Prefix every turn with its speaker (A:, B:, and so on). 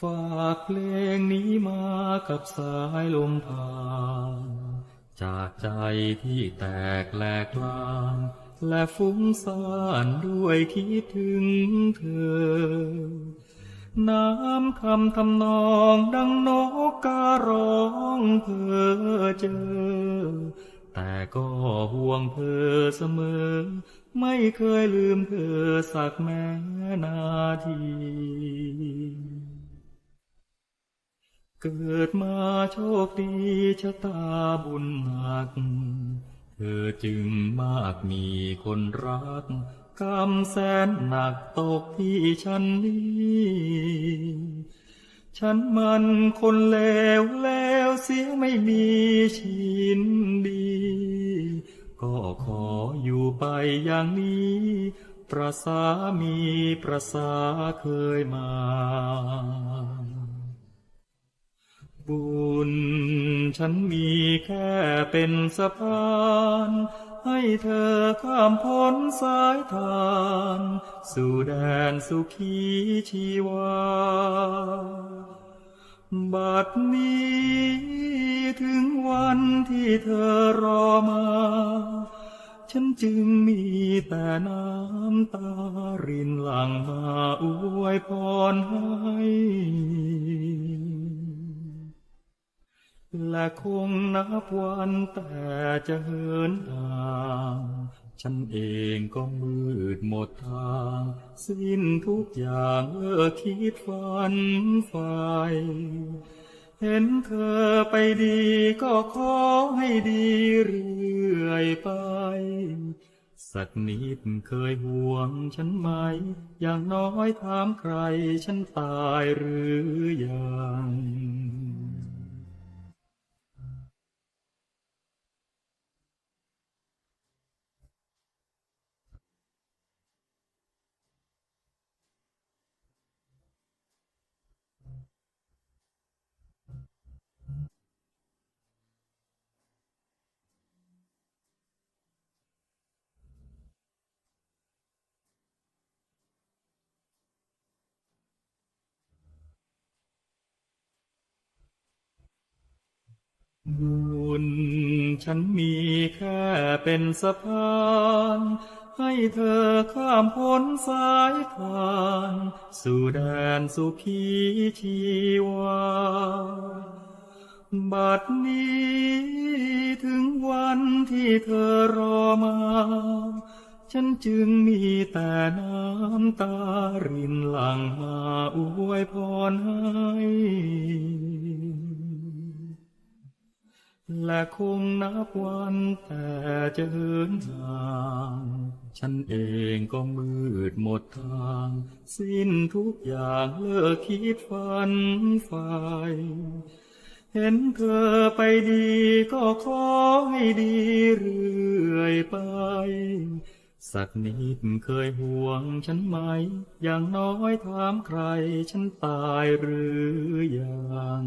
A: ฝากเพลงนี้มากับสายลมผ่านจากใจที่แตกแหลกลานและฟุ้งซ่านด้วยคิดถึงเธอ น้ำคำทำนองดังนกการ้องเพอเจอ แต่ก็ห่วงเธอเสมอ ไม่เคยลืมเธอสักแม้นาที เกิดมาโชคดีชะตาบุญหนัก เธอจึงมากมีคนรักกรรมแสนหนักตกที่ฉันนี้ฉันมันคนเลวแล้วเสียไม่มีชินดี ก็ขออยู่ไปอย่างนี้ ประสามีประสาเคยมา ฉันมีแค่เป็นสะพานให้เธอข้ามพ้นสายทาน สู่แดนสุขีชีวา บัดนี้ถึงวันที่เธอรอมา ฉันจึงมีแต่น้ำตารินหลั่งมาอวยพรให้ และคงนับวันแต่จะเหินห่างฉันเองก็มืดหมดทาง สิ้นทุกอย่างเลิกคิดฝันไฟเห็นเธอไปดีก็ขอให้ดีเรื่อยไป สักนิดเคยห่วงฉันไหม อย่างน้อยถามใครฉันตายหรือยัง บุญฉันมีแค่เป็นสะพานให้เธอข้ามพ้นสายทานสู่แดนสุขีชีวา บัดนี้ถึงวันที่เธอรอมา ฉันจึงมีแต่น้ำตารินหลั่งมาอวยพรให้ และคงนับวันแต่จะเหินห่าง ฉันเองก็มืดหมดทาง สิ้นทุกอย่างเลิกคิดฝันไฟเห็นเธอไปดีก็ขอให้ดีเรื่อยไป สักนิดเคยห่วงฉันไหม อย่างน้อยถามใครฉันตายหรือยัง